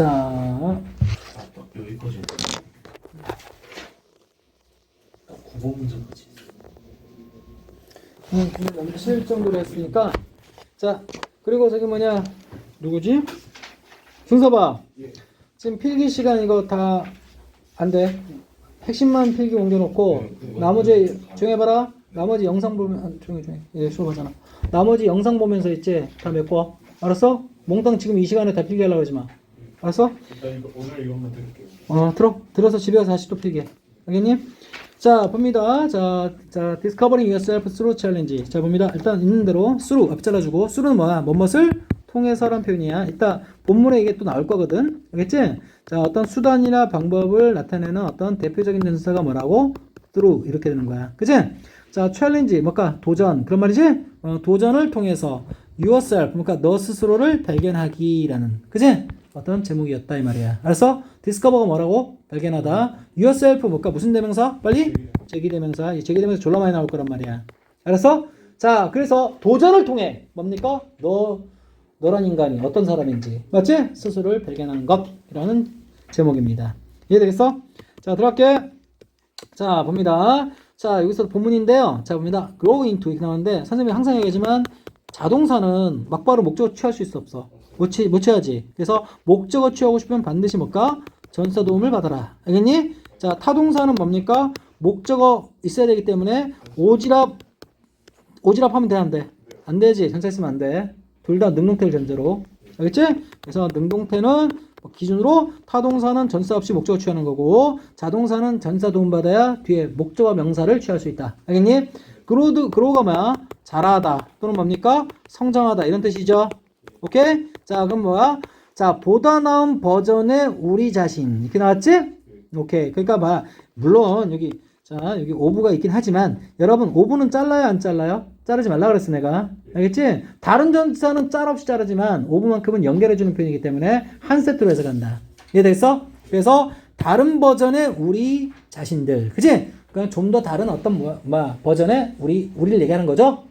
자, 여기까지. 9번 문제까지. 음, 근데 실 정도로 했으니까. 자, 그리고 저기 뭐냐, 누구지? 준서봐. 예. 지금 필기 시간 이거 다 안 돼. 핵심만 필기 옮겨놓고, 네, 그거 나머지, 다 조용히 해봐라. 나머지 영상 보면, 아, 조용히, 조용히. 예, 수업하잖아. 나머지 영상 보면서 있지? 다 메꿔. 알았어? 몽땅 지금 이 시간에 다 필기하려고 그러지 마. 알았어? 일단 이거 오늘 이것만 드릴게요. 어, 들어. 들어서 집에 가서 다시 또 필기해. 알겠니? 자, 봅니다. 자, 자, discovering yourself through challenge. 자, 봅니다. 일단 있는 대로 through 앞 잘라주고 through는 뭐야? 뭐뭇을 통해서란 표현이야. 이따 본문에 이게 또 나올 거거든. 알겠지? 자, 어떤 수단이나 방법을 나타내는 어떤 대표적인 전사가 뭐라고? through 이렇게 되는 거야. 그지? 자, challenge 뭘까? 도전. 그런 말이지? 어, 도전을 통해서 yourself 그러니까 너 스스로를 발견하기라는. 그지? 어떤 제목이었다 이 말이야. 알았어? 디스커버가 뭐라고? 발견하다. yourself 뭘까? 무슨 대명사? 빨리? 제기대명사. 이 제기대명사 졸라 많이 나올 거란 말이야. 알았어? 자, 그래서 도전을 통해 뭡니까? 너 너란 인간이 어떤 사람인지 맞지? 스스로를 발견하는 것이라는 제목입니다. 이해되겠어? 자, 들어갈게. 자, 봅니다. 자, 여기서 본문인데요. 자, 봅니다. grow into 이렇게 나오는데 선생님이 항상 얘기하지만 자동사는 막바로 목적어 취할 수 있어 없어? 못, 취, 못 취하지. 그래서 목적어 취하고 싶으면 반드시 뭘까? 전사 도움을 받아라. 알겠니? 자, 타동사는 뭡니까? 목적어 있어야 되기 때문에 오지랖 오지랖 하면 돼, 안 되지. 전사 있으면 안 돼. 둘 다 능동태를 전제로. 알겠지? 그래서 능동태는 기준으로 타동사는 전사 없이 목적어 취하는 거고 자동사는 전사 도움받아야 뒤에 목적어 명사를 취할 수 있다. 알겠니? 그로드 그로가 뭐야? 잘하다 또는 뭡니까? 성장하다 이런 뜻이죠. 오케이? 자, 그럼 뭐야? 자, 보다 나은 버전의 우리 자신 이렇게 나왔지? 오케이. 그러니까 막 물론 여기 자 여기 오브가 있긴 하지만 여러분 오브는 잘라요 안 잘라요? 자르지 말라 그랬어 내가 알겠지? 다른 전사는 짤 없이 자르지만 오브만큼은 연결해 주는 편이기 때문에 한 세트로 해서 간다 이해됐어? 그래서 다른 버전의 우리 자신들 그지? 그러니까 좀 더 다른 어떤 뭐, 뭐 버전의 우리 우리를 얘기하는 거죠?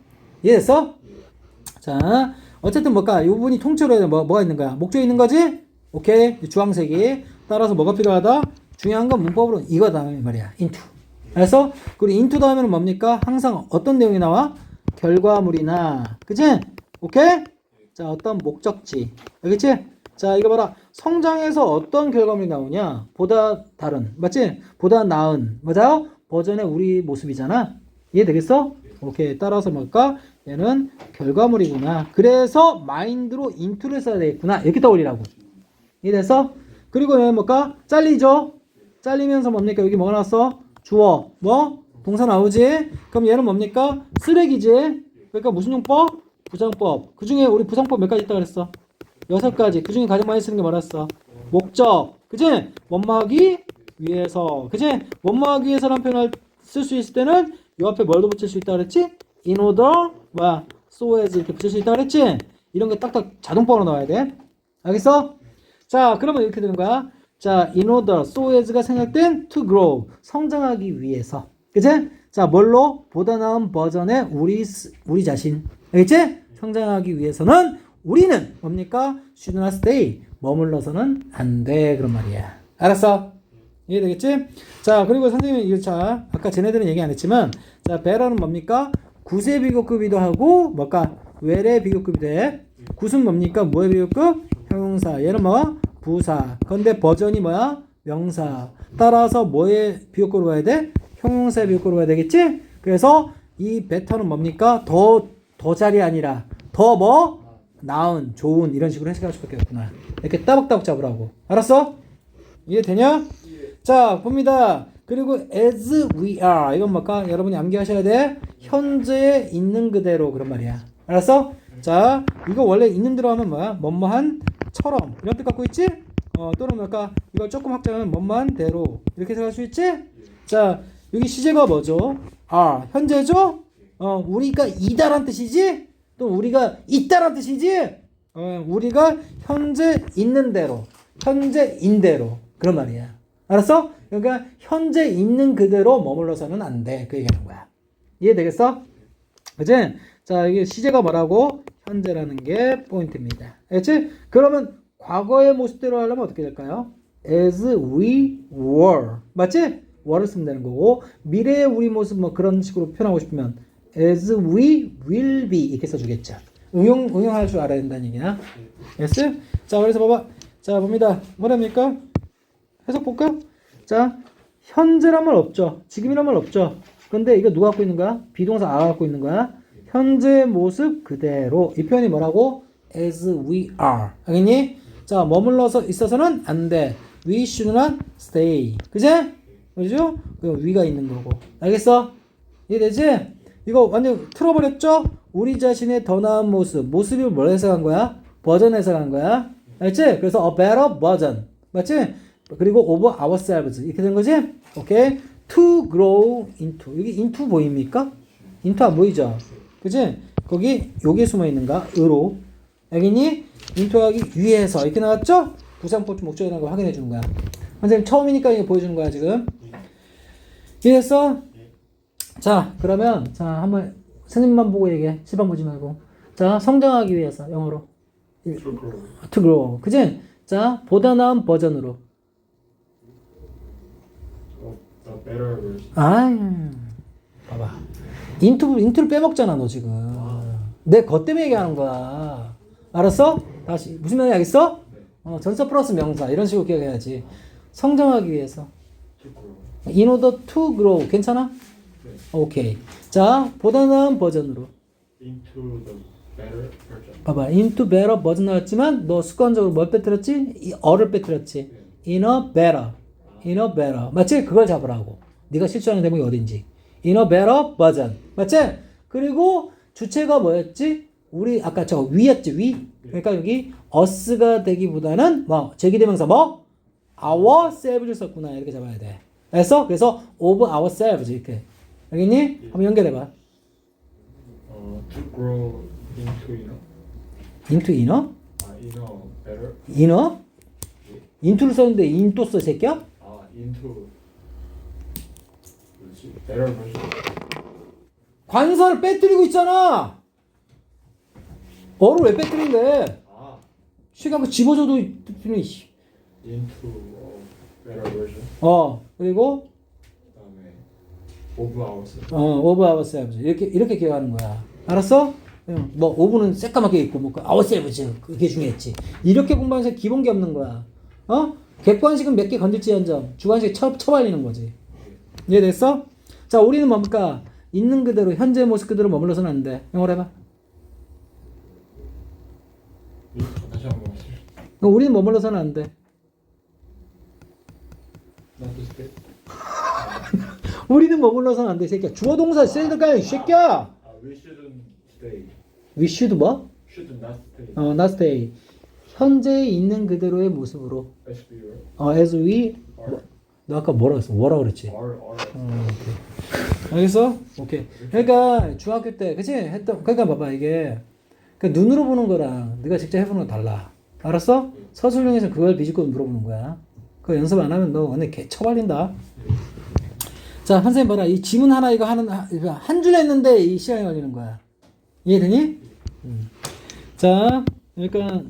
이해됐어? 자 어쨌든 뭘까? 이 부분이 통째로 뭐, 뭐가 있는 거야? 목적이 있는 거지? 오케이 주황색이 따라서 뭐가 필요하다? 중요한 건 문법으로 이거다 이 말이야 into 알았어? 그리고 into 다음에는 뭡니까? 항상 어떤 내용이 나와? 결과물이나 그치? 오케이? 자 어떤 목적지 알겠지? 자 이거 봐라 성장해서 어떤 결과물이 나오냐 보다 다른 맞지? 보다 나은 맞아요? 버전의 우리 모습이잖아 이해되겠어? 오케이 따라서 뭘까? 얘는 결과물이구나 그래서 마인드로 into를 써야 되겠구나 이렇게 떠올리라고 이해됐어? 그리고 얘는 뭘까? 잘리죠? 잘리면서 뭡니까? 여기 뭐가 나왔어? 주어. 뭐? 동사 나오지? 그럼 얘는 뭡니까? 쓰레기지? 그러니까 무슨 용법? 부정법. 그 중에 우리 부정법 몇 가지 있다 그랬어? 여섯 가지. 그 중에 가장 많이 쓰는 게 뭐랬어? 목적. 그지? 원마하기 위해서. 그지? 원마하기 위해서라는 표현을 쓸 수 있을 때는 요 앞에 뭘도 붙일 수 있다 그랬지? in order, 뭐야? as 이렇게 붙일 수 있다 그랬지? 이런 게 딱딱 자동법으로 나와야 돼. 알겠어? 자, 그러면 이렇게 되는 거야. 자, in order, so as가 생략된 to grow, 성장하기 위해서. 그치? 자, 뭘로? 보다 나은 버전의 우리, 스- 우리 자신. 알겠지? 성장하기 위해서는 우리는 뭡니까? should not stay. 머물러서는 안 돼. 그런 말이야. 알았어? 이해되겠지? 자, 그리고 선생님이 자, 아까 쟤네들은 얘기 안 했지만, 자, 베라는 뭡니까? 구세 비교급이기도 하고, 뭘까? 외래 비교급이 돼. 굿은 뭡니까? 뭐의 비교급? 형용사. 얘는 뭐야? 부사. 근데 버전이 뭐야? 명사. 따라서 뭐의 비교급으로 가야 돼? 형용사의 비교급으로 가야 되겠지? 그래서 이 베터는 뭡니까? 더, 더 잘이 아니라, 더 뭐? 나은, 좋은, 이런 식으로 해석할 수밖에 없구나. 이렇게 따박따박 잡으라고. 알았어? 이해 되냐? 자, 봅니다. 그리고 as we are. 이건 뭘까? 여러분이 암기하셔야 돼. 현재에 있는 그대로 그런 말이야. 알았어? 자, 이거 원래 있는 대로 하면 뭐야? 뭐뭐한 처럼. 이런 뜻 갖고 있지? 어, 또는 뭘까? 이걸 조금 확장하면 뭐뭐한 대로. 이렇게 생각할 수 있지? 자, 여기 시제가 뭐죠? are. 현재죠? 어, 우리가 이다란 뜻이지? 또 우리가 있다란 뜻이지? 어, 우리가 현재 있는 대로. 현재인 대로. 그런 말이야. 알았어? 그러니까 현재 있는 그대로 머물러서는 안 돼. 그 얘기하는 거야. 이해되겠어? 그치? 자, 이게 시제가 뭐라고? 현재라는 게 포인트입니다. 알겠지? 그러면 과거의 모습대로 하려면 어떻게 될까요? as we were. 맞지? were를 쓰면 되는 거고 미래의 우리 모습 뭐 그런 식으로 표현하고 싶으면 as we will be 이렇게 써주겠죠. 응용 응용할 줄 알아야 된다는 얘기야. yes? 자 그래서 봐봐. 자 봅니다. 뭐랍니까? 해석 볼까? 자 현재란 말 없죠. 지금이란 말 없죠. 근데 이거 누가 갖고 있는 거야? 비동사 아가 갖고 있는 거야. 현재 모습 그대로. 이 표현이 뭐라고? as we are. 알겠니? 자, 머물러서 있어서는 안 돼. we should not stay. 그지? 그죠? 그 위가 있는 거고. 알겠어? 이해되지? 이거 완전 틀어버렸죠? 우리 자신의 더 나은 모습. 모습이 뭘 해석한 거야? 버전 해석한 거야. 알지? 그래서 a better version. 맞지? 그리고 of ourselves. 이렇게 된 거지? 오케이? to grow into. 여기 into 보입니까? into 안 보이죠? 그지? 거기 여기에 숨어 있는가? 으로. 알겠니? into 하기 위해서. 이렇게 나왔죠? 부상포트 목적이라는 걸 확인해 주는 거야. 선생님 처음이니까 이거 보여주는 거야, 지금. 이해했어? 자, 그러면, 자, 한번, 선생님만 보고 얘기해. 시방 보지 말고. 자, 성장하기 위해서, 영어로. To grow. to grow. 그지? 자, 보다 나은 버전으로. Of the better version. 아, 봐봐. 인투 인투를 빼먹잖아 너 지금. 내 것 때문에 얘기하는 거야. 알았어? 다시 무슨 말인지 알겠어? 어, 전사 플러스 명사 이런 식으로 기억해야지. 성장하기 위해서. In order to grow 괜찮아? 네. 오케이. 자, 보다 나은 버전으로. Into the better version. 봐봐. into better 버전 나왔지만 너 습관적으로 뭘 빼뜨렸지? 이 어를 빼뜨렸지. in a better. In a better. 맞지? 그걸 잡으라고. 네가 실수하는 대목이 어딘지. in a better 버전. 맞지? 그리고 주체가 뭐였지? 우리 아까 저 위였지 위. 그러니까 여기 us가 되기보다는 뭐 제기대명사 뭐 ourselves를 썼구나 이렇게 잡아야 돼. 알았어? 그래서 of ourselves 이렇게. 알겠니? 한번 연결해봐. 어, to grow into know. into inner, 아, know better. inner, into를 썼는데 into 써 새끼야? 아, into 뭐지? better version. 관사를 빼뜨리고 있잖아. 어를 왜 빼뜨린대? 아, 시간 그 집어줘도 뜨니. into a better version. 어 그리고 그다음에 of ourselves. 어 over ourselves 이렇게 이렇게 기억하는 거야. 알았어? 응. 뭐 over는 새까맣게 있고 뭐 ourselves 그게 중요했지. 이렇게 공부하면서 기본 게 없는 거야. 어? 객관식은 몇 개 건들지 한점 주관식 처 처발리는 거지. 이해됐어? 자 우리는 뭡니까? 있는 그대로 현재 모습 그대로 머물러서는 안 돼. 영어로 해봐. 이- 다시 한번. 우리는 머물러서는 안 돼. 우리는 머물러서는 안 돼, 이 새끼야. 주어 동사 될까요, 이 새끼야? 아, we shouldn't stay. We should 뭐? Should not stay. 어, not stay. 현재 있는 그대로의 모습으로. As we. 어, as we. 뭐, 너 아까 뭐라 그랬어? 뭐라 그랬지? Are. Are. 어, 오케이. 알겠어? 오케이. 그러니까 중학교 때, 그치? 했던, 그러니까 봐봐, 이게. 그 눈으로 보는 거랑 네가 직접 해보는 거 달라. 알았어? 서술형에서 그걸 비집고 물어보는 거야. 그거 연습 안 하면 너 오늘 개 처발린다. 자, 선생님 봐라. 이 지문 하나 이거 하는, 한 줄 했는데 이 시간이 걸리는 거야. 이해되니? 음. 자, 그러니까,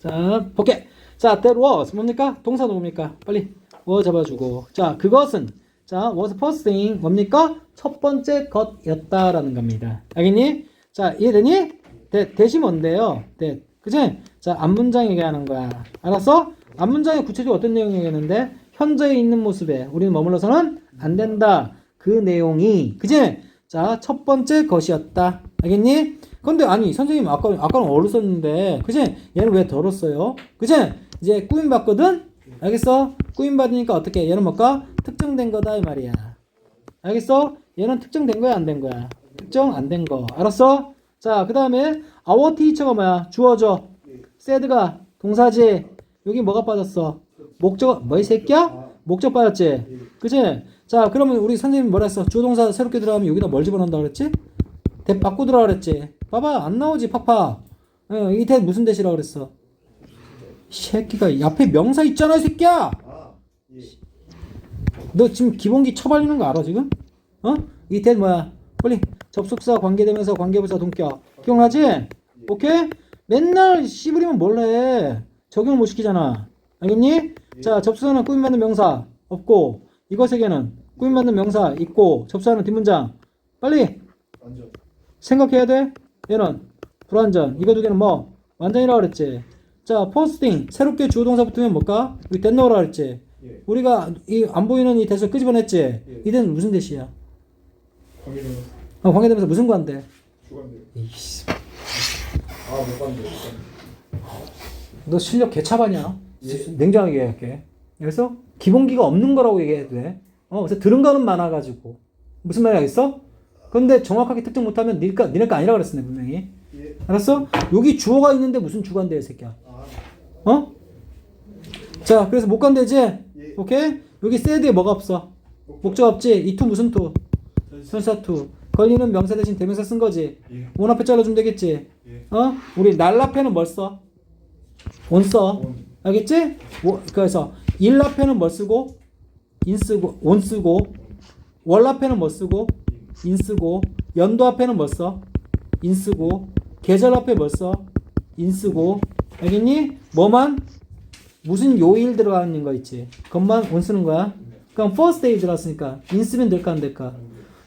자, 볼게. 자, that was 뭡니까? 동사 누굽니까? 빨리. 워 잡아주고. 자, 그것은 자, was first thing 뭡니까? 첫 번째 것이었다라는 겁니다. 알겠니? 자, 이해되니? 대, 대시 뭔데요? 대, 그치? 자, 앞문장 얘기하는 거야. 알았어? 앞문장에 구체적으로 어떤 내용 얘기했는데 현재에 있는 모습에 우리는 머물러서는 안 된다. 그 내용이 그치? 자, 첫 번째 것이었다. 알겠니? 근데 아니 선생님 아까 아까는 어를 썼는데 그치? 얘는 왜 써요? 그치? 이제 꾸임 받거든? 알겠어? 꾸임 받으니까 어떻게? 얘는 뭘까? 특정된 거다 이 말이야. 알겠어? 얘는 특정된 거야 안 된 거야? 특정 안 된 거. 알았어? 자, 그 다음에 our teacher가 뭐야? 주어져. said가 동사지. 여기 뭐가 빠졌어? 목적 뭐 이 새끼야? 목적 빠졌지. 그치? 자, 그러면 우리 선생님 뭐라 했어? 주어 동사 새롭게 들어가면 여기다 뭘 집어넣는다 그랬지? 대 바꾸 들어가 그랬지. 봐봐 안 나오지 파파. 어, 이대 무슨 대시라 그랬어? 이 새끼가 앞에 명사 있잖아 이 새끼야. 너 지금 기본기 처발리는 거 알아 지금? 어? 이 대 뭐야? 빨리 접속사 관계되면서 관계부사 동격 기억나지? 오케이? 맨날 씨부리면 뭘 해? 적용을 못 시키잖아. 알겠니? 자, 접수하는 꾸밈받는 명사 없고 세 개는 꾸밈받는 명사 있고 접수하는 뒷문장 빨리 완전 생각해야 돼. 얘는 불완전. 이거 두 개는 뭐 완전이라고 그랬지. 자, 포스팅 새롭게 주어 동사 붙으면 뭘까? 우리 댄 넣으라 그랬지. 예 우리가 이 안 보이는 이 대서 끄집어냈지. 이 대는 무슨 대시야? 관계는 어, 관계되면서 무슨 관대? 주관대 이씨, 아 못 관대 너 실력 개차반이야. 예. 냉정하게 얘기할게. 그래서 기본기가 없는 거라고 얘기해도 돼. 어, 그래서 들은 거는 많아가지고 무슨 말이 알겠어? 근데 정확하게 특정 못하면 니가 니네 거 아니라 그랬어, 내 분명히. 예 알았어? 여기 주어가 있는데 무슨 주관대야, 이 새끼야. 아, 어? 자, 그래서 못 간대지? 예. 오케이? 여기 세드에 뭐가 없어? 목적 없지? 이 투 무슨 투? 현사 투. 걸리는 명사 대신 대명사 쓴 거지. 예. 원 앞에 잘라주면 되겠지? 예. 어? 우리 날 앞에는 뭘 써? 온 써. 원. 알겠지? 뭐, 그래서 일 앞에는 뭘 쓰고? 인 쓰고, 온 쓰고, 월 앞에는 뭐 쓰고? 인 쓰고, 연도 앞에는 뭘 써? 인 쓰고, 계절 앞에 뭘 써? 인 쓰고, 알겠니? 뭐만? 무슨 요일 들어가는 거 있지? 그것만 온 쓰는 거야. 그럼 first day 들어갔으니까 인 쓰면 될까 안 될까?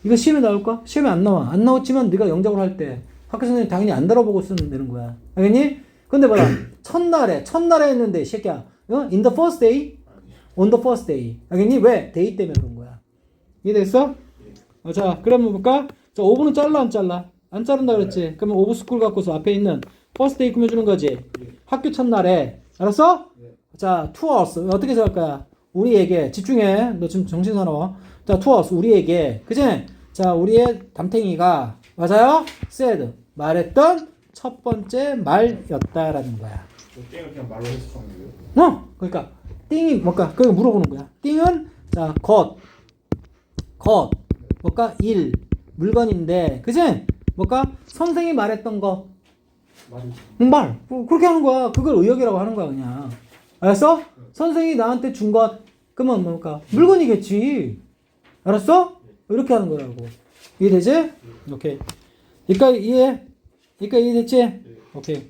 이거 시험에 나올까? 시험에 안 나와. 안 나왔지만 네가 영작으로 할 때 학교 선생님 당연히 안 달아보고 쓰면 되는 거야. 알겠니? 근데 뭐라? 첫날에 첫날에 했는데 이 새끼야. 어? In the first day? On the first day. 알겠니? 왜? 데이 때문에 그런 거야. 이해됐어? 어, 자, 그러면 볼까? 자, 5분은 잘라 안 잘라? 안 자른다 그랬지? 그러면 오브 스쿨 갖고서 앞에 있는 first day 꾸며주는 거지. 학교 첫날에. 알았어? 자, tours 어떻게 생각할 거야? 우리에게 집중해. 너 지금 정신 사나워. 자, tours 우리에게 그지? 자, 우리의 담탱이가 맞아요? said 말했던 첫 번째 말이었다라는 거야. 저 땡을 그냥 말로 해석하는 거예요 어, 그러니까 띵이 뭘까? 그거 물어보는 거야. 띵은 자, 것, 것, 뭘까? 일, 물건인데, 그지? 뭘까? 선생이 말했던 거, 응, 말. 그- 그렇게 하는 거야. 그걸 의역이라고 하는 거야, 그냥. 알았어? 선생이 나한테 준 것, 그러면 뭘까? 물건이겠지. 알았어? 이렇게 하는 거라고. 이해되지? 오케이. 그러니까 이해? 그러니까 이해됐지? 오케이.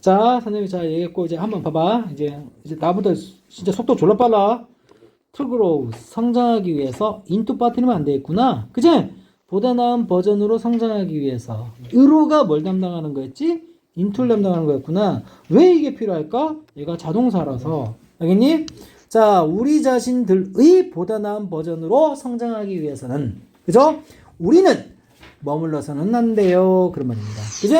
자, 선생님이 잘 얘기했고, 이제 한번 봐봐. 이제, 이제 나보다 진짜 속도 졸라 빨라. To 성장하기 위해서 into 빠뜨리면 안 되겠구나. 그지? 보다 나은 버전으로 성장하기 위해서. 으로가 뭘 담당하는 거였지? into를 담당하는 거였구나. 왜 이게 필요할까? 얘가 자동사라서. 알겠니? 자, 우리 자신들의 보다 나은 버전으로 성장하기 위해서는. 그죠? 우리는 머물러서는 안 돼요. 그런 말입니다. 그지?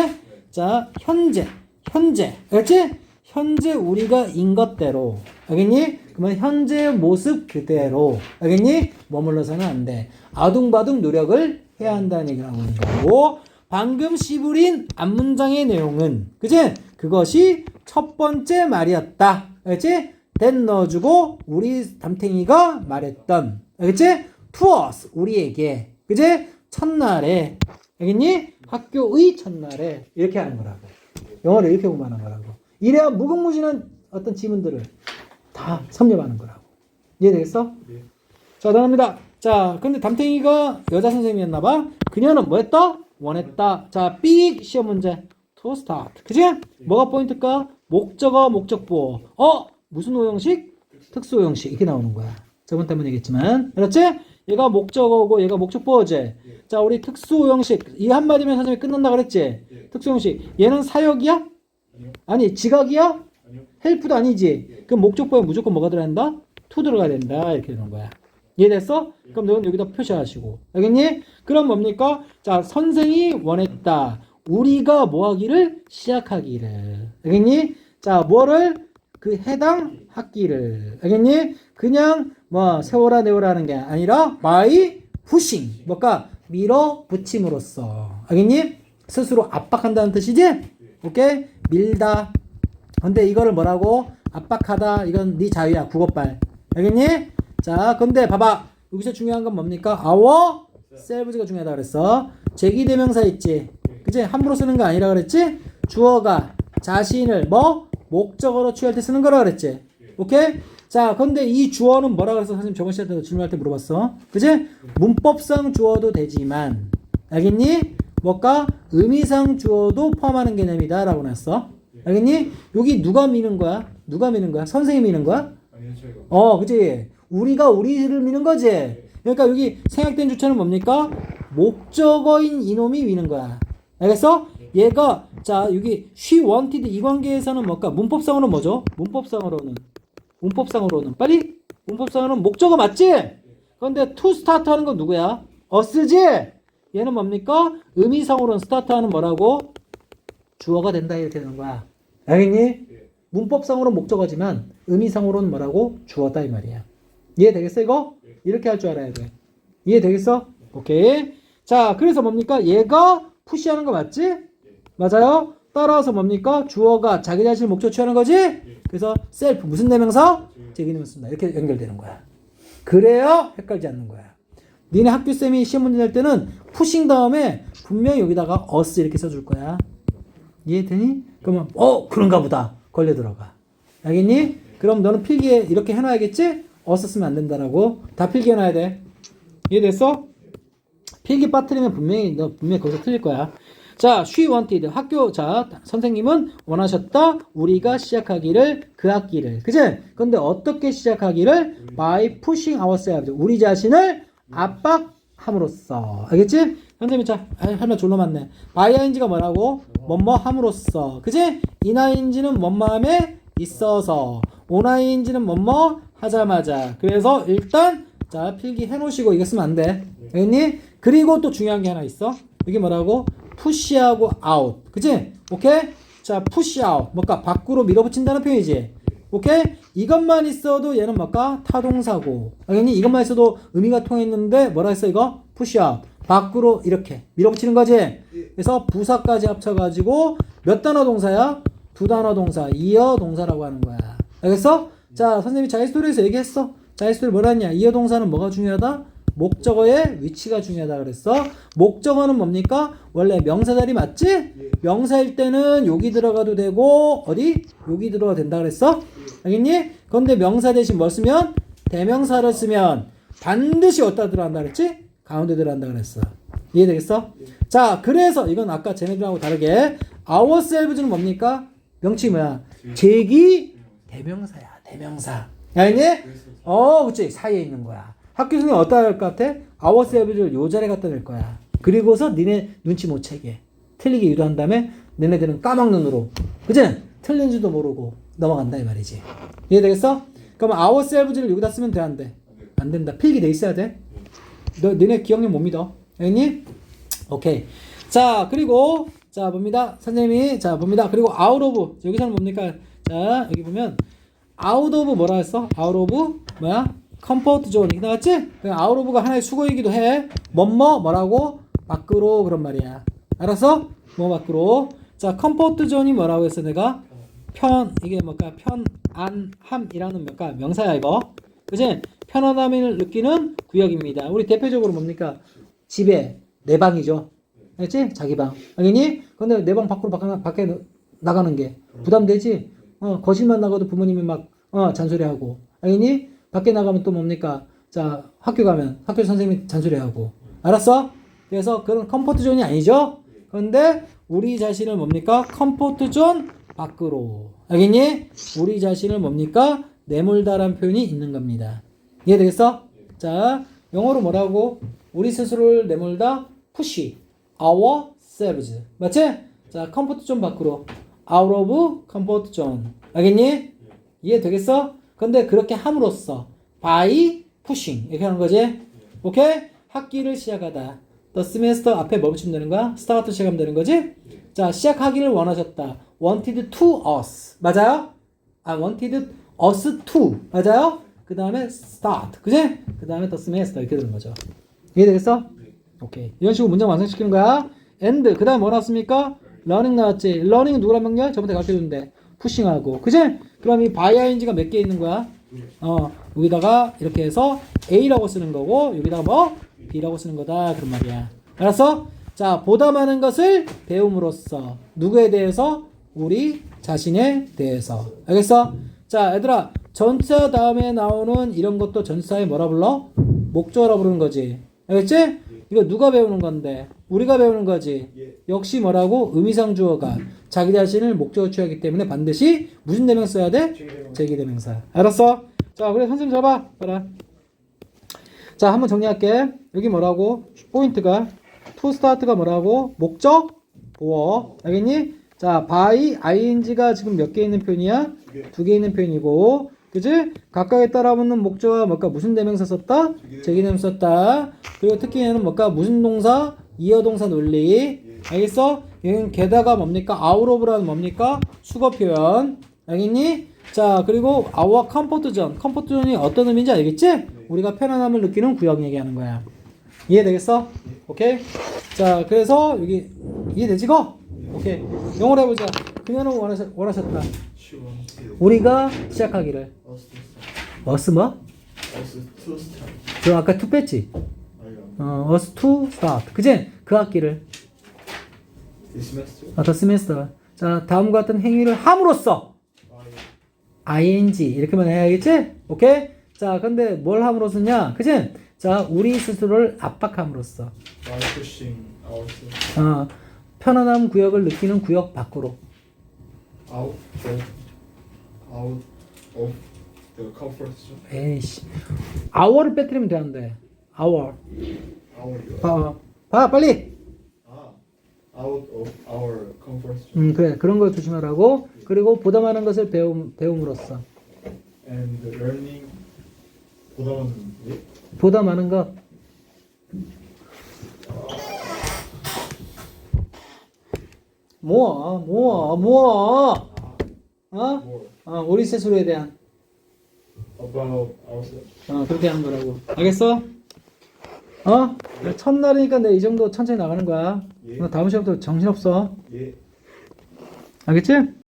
자, 현재. 현재. 알겠지? 현재 우리가 인 것대로. 알겠니? 그러면 현재 모습 그대로. 알겠니? 머물러서는 안 돼. 아둥바둥 노력을 해야 한다는 얘기를 하고 있는 거고. 방금 시부린 앞문장의 내용은, 그지? 그것이 첫 번째 말이었다. 알겠지? 된 넣어주고, 우리 담탱이가 말했던, 알겠지? us, 우리에게. 그지? 첫날에. 알겠니? 학교의 첫날에. 이렇게 하는 거라고. 영어를 이렇게 공부하는 거라고. 이래야 무궁무진한 어떤 지문들을 다 섭렵하는 거라고. 이해되겠어? 네. 자, 다음입니다. 자, 근데 담탱이가 여자 선생님이었나 봐. 그녀는 뭐 했다? 원했다. 자, 삑 시험 문제. to start. 그지? 뭐가 포인트일까? 목적어, 목적보. 어? 무슨 오형식? 특수 오형식. 이렇게 나오는 거야. 저번 때문에 얘기했지만. 알았지? 얘가 목적어고 얘가 목적보어제. 자, 우리 특수 오형식. 이 한마디면 선생님이 끝난다 그랬지? 예. 특수 오형식. 얘는 사역이야? 아니요 아니, 지각이야? 헬프도 아니지. 그럼 목적보에 무조건 뭐가 들어야 된다? to 들어가야 된다. 이렇게 되는 거야. 이해됐어? 그럼 너는 여기다 표시하시고. 알겠니? 그럼 뭡니까? 자, 선생이 원했다. 우리가 뭐 하기를? 시작하기를. 알겠니? 자, 뭐를? 그 해당 학기를. 알겠니? 그냥 뭐 세워라 내워라 하는 게 아니라 by pushing. 뭘까? 밀어 붙임으로써. 알겠니? 스스로 압박한다는 뜻이지? 오케이? 밀다. 근데 이거를 뭐라고? 압박하다. 이건 네 자유야. 국어빨. 알겠니? 자, 근데 봐봐. 여기서 중요한 건 뭡니까? our selves가 중요하다 그랬어. 제기 대명사 있지? 그치? 함부로 쓰는 거 아니라 그랬지? 주어가 자신을 뭐? 목적어로 취할 때 쓰는 거라 그랬지? 오케이? 자, 근데 이 주어는 뭐라 그래서 선생님 저번 시간에 질문할 때 물어봤어. 그치? 문법상 주어도 되지만, 알겠니? 뭐까? 의미상 주어도 포함하는 개념이다. 라고 냈어. 예. 알겠니? 여기 누가 미는 거야? 누가 미는 거야? 선생님이 미는 거야? 어, 그지? 우리가 우리를 미는 거지? 그러니까 여기 생략된 주체는 뭡니까? 목적어인 이놈이 미는 거야. 알겠어? 얘가, 자, 여기 she wanted 이 관계에서는 뭘까? 문법상으로는 뭐죠? 문법상으로는. 문법상으로는. 빨리? 문법상으로는 목적어 맞지? 그런데 to start 하는 건 누구야? us지? 얘는 뭡니까? 의미상으로는 start하는 뭐라고? 주어가 된다 이렇게 되는 거야. 알겠니? 문법상으로는 목적어지만 의미상으로는 뭐라고? 주어다 이 말이야. 이해되겠어 이거? 이렇게 할 줄 알아야 돼. 이해되겠어? 오케이. 자, 그래서 뭡니까? 얘가 푸시하는 거 맞지? 맞아요? 따라서 뭡니까? 주어가 자기 자신을 목적 취하는 거지? 그래서 셀프 무슨 대명사? 제기능을 쓴다. 이렇게 연결되는 거야. 그래야 헷갈리지 않는 거야. 니네 학교 쌤이 시험 문제 낼 때는 푸싱 다음에 분명히 여기다가 us 이렇게 써줄 거야. 이해되니? 그러면 어 그런가 보다 걸려 들어가. 알겠니? 그럼 너는 필기에 이렇게 해놔야겠지? us 쓰면 안 된다라고 다 필기해놔야 돼. 이해됐어? 필기 빠뜨리면 분명히 너 분명히 거기서 틀릴 거야. 자, she wanted 학교 자 선생님은 원하셨다 우리가 시작하기를 그 학기를 그제? 근데 어떻게 시작하기를 by pushing ourselves 우리 자신을 압박함으로써 알겠지? 선생님이 자 아, 하나 졸로 맞네 ing가 뭐라고? 뭐뭐 함으로써 그지? 이나인지는 뭐뭐함에 있어서 오나인지는 뭐뭐 하자마자 그래서 일단 자 필기 해 놓으시고 이거 쓰면 안 돼 알겠니? 그리고 또 중요한 게 하나 있어 이게 뭐라고? 푸시하고 아웃 그지? 오케이? 자 푸시 아웃 뭘까? 밖으로 밀어붙인다는 표현이지 오케이? 이것만 있어도 얘는 뭘까? 타동사고 알겠니? 이것만 있어도 의미가 통했는데 뭐라 했어 이거? 푸시 아웃 밖으로 이렇게 밀어붙이는 거지 그래서 부사까지 합쳐가지고 몇 단어 동사야? 두 단어 동사 이어 동사라고 하는 거야 알겠어? 자 선생님이 자이스토리에서 얘기했어 자이스토리 뭐라 했냐 이어 동사는 뭐가 중요하다? 목적어의 위치가 중요하다 그랬어. 목적어는 뭡니까? 원래 명사 자리 맞지? 명사일 때는 여기 들어가도 되고 어디? 여기 들어가도 된다 그랬어? 알겠니? 그런데 명사 대신 뭘 쓰면 대명사를 쓰면 반드시 어디다 들어간다 그랬지? 가운데 들어간다 그랬어. 이해되겠어? 자, 그래서 이건 아까 쟤네들하고 다르게 ourselves는 뭡니까? 명칭이 뭐야? 제기 대명사야. 대명사. 알겠니? 어, 그치. 사이에 있는 거야. 학교 선생님 어디다 할것 같아? ourselves를 요 자리에 갖다 댈 거야. 그리고서 니네 눈치 못 채게. 틀리게 유도한 다음에 너네들은 까막눈 으로. 그치? 틀린지도 모르고 넘어간다 이 말이지. 이해되겠어? 그럼 ourselves를 여기다 쓰면 돼, 안 돼? 안 된다. 필기 돼 있어야 돼. 너, 너네 기억력 못 믿어. 알겠니? 오케이. 자, 그리고, 자, 봅니다. 선생님이, 자, 봅니다. 그리고 out of. 여기서는 뭡니까? 자, 여기 보면, out of 뭐라 했어? out of, 뭐야? comfort zone. 이렇게 나왔지? 그 out of가 하나의 수거이기도 해. 뭐뭐, 뭐라고? 밖으로, 그런 말이야. 알았어? 뭐 밖으로. 자, comfort zone이 뭐라고 했어, 내가? 편, 이게 뭘까? 편안함이라는 뭘까? 명사야, 이거. 그지? 편안함을 느끼는 구역입니다. 우리 대표적으로 뭡니까? 집에 내 방이죠. 알겠지? 자기 방. 알겠니? 근데 내 방 밖으로 밖에, 밖에 나가는 게 부담되지? 어, 거실만 나가도 부모님이 막, 어, 잔소리하고. 알겠니? 밖에 나가면 또 뭡니까? 자, 학교 가면 학교 선생님이 잔소리하고. 알았어? 그래서 그런 컴포트 존이 아니죠? 그런데 우리 자신을 뭡니까? 컴포트 존 밖으로. 알겠니? 우리 자신을 뭡니까? 내몰다란 표현이 있는 겁니다. 이해되겠어? 자, 영어로 뭐라고? 우리 스스로를 내몰다 push ourselves. 맞지? 자, 컴포트 존 밖으로 out of comfort zone. 알겠니? 이해되겠어? 근데 그렇게 함으로써 by pushing 이렇게 하는 거지. 오케이? 학기를 시작하다. The semester 앞에 뭐 붙이면 되는 거야? start 시작하면 되는 거지? 자, 시작하기를 원하셨다. wanted to us. 맞아요? 아, wanted us to. 맞아요? 그 다음에 start. 그지? 그 다음에 the semester 이렇게 되는 거죠. 이해되겠어? 오케이. 이런 식으로 문장 완성시키는 거야. and. 그 다음에 뭐 나왔습니까? learning 나왔지. learning 누구란 명령? 저번에 가르쳐 줬는데. pushing하고. 그지? 그럼 이 by ing가 몇 개 있는 거야? 어, 여기다가 이렇게 해서 A라고 쓰는 거고, 여기다가 뭐? B라고 쓰는 거다. 그런 말이야. 알았어? 자, 보다 많은 것을 배움으로써. 누구에 대해서? 우리 자신에 대해서. 알겠어? 자, 얘들아. 전차 다음에 나오는 이런 것도 전사에 뭐라 불러? 목적어라 부르는 거지. 알겠지? 이거 누가 배우는 건데? 우리가 배우는 거지. 예. 역시 뭐라고? 의미상 주어가 자기 자신을 목적어 취하기 때문에 반드시 무슨 대명 써야 돼? 제기대명. 제기대명사. 알았어? 자, 그래 선생님 잡아. 봐라. 자, 한번 정리할게. 여기 뭐라고? 포인트가 to start가 뭐라고? 목적 보어. 알겠니? 자, by ing가 지금 몇 개 있는 표현이야? 두 개. 있는 표현이고. 그지? 각각에 따라 붙는 목적어가 뭘까? 무슨 대명사 썼다? 제기대명사 썼다. 그리고 특히 얘는 뭘까? 무슨 동사? 이어동사 논리. 알겠어? 얘는 게다가 뭡니까? out of라는 뭡니까? 수거 표현. 알겠니? 자, 그리고 our comfort zone. comfort zone이 어떤 의미인지 알겠지? 우리가 편안함을 느끼는 구역 얘기하는 거야. 이해되겠어? 오케이? 자, 그래서 여기 이해되지, 거? 오케이. 영어로 해보자. 그녀는 원하셨, 원하셨다. 우리가 시작하기를. Us 뭐? 저 아까 to 뺐지? 어, us to start. 그지? 그 학기를. This semester. 아, the semester. 자, 다음과 같은 행위를 함으로써. Ing 이렇게만 해야겠지? 오케이? 자, 근데 뭘 함으로써냐? 그지? 자, 우리 스스로를 압박함으로써. 어, 편안함 구역을 느끼는 구역 밖으로. out of out of the comfort zone. 에이씨. hour를 빼뜨리면 되는데. hour. Our. 봐, 봐, 빨리. 아. Out of our comfort zone. 음, 그래. 그런 걸 조심하라고. 그리고 보다 많은 것을 배움, 배움으로써. And learning. 보다는 예? 보다 많은 것. 모아, 모아, 모아. 어? More 어, 우리 스스로에 대한. about ourselves. 어, 그렇게 하는 거라고. 알겠어? 어? 첫날이니까 내 이 정도 천천히 나가는 거야. 예. 너 다음 시간부터 정신없어. 예. 알겠지?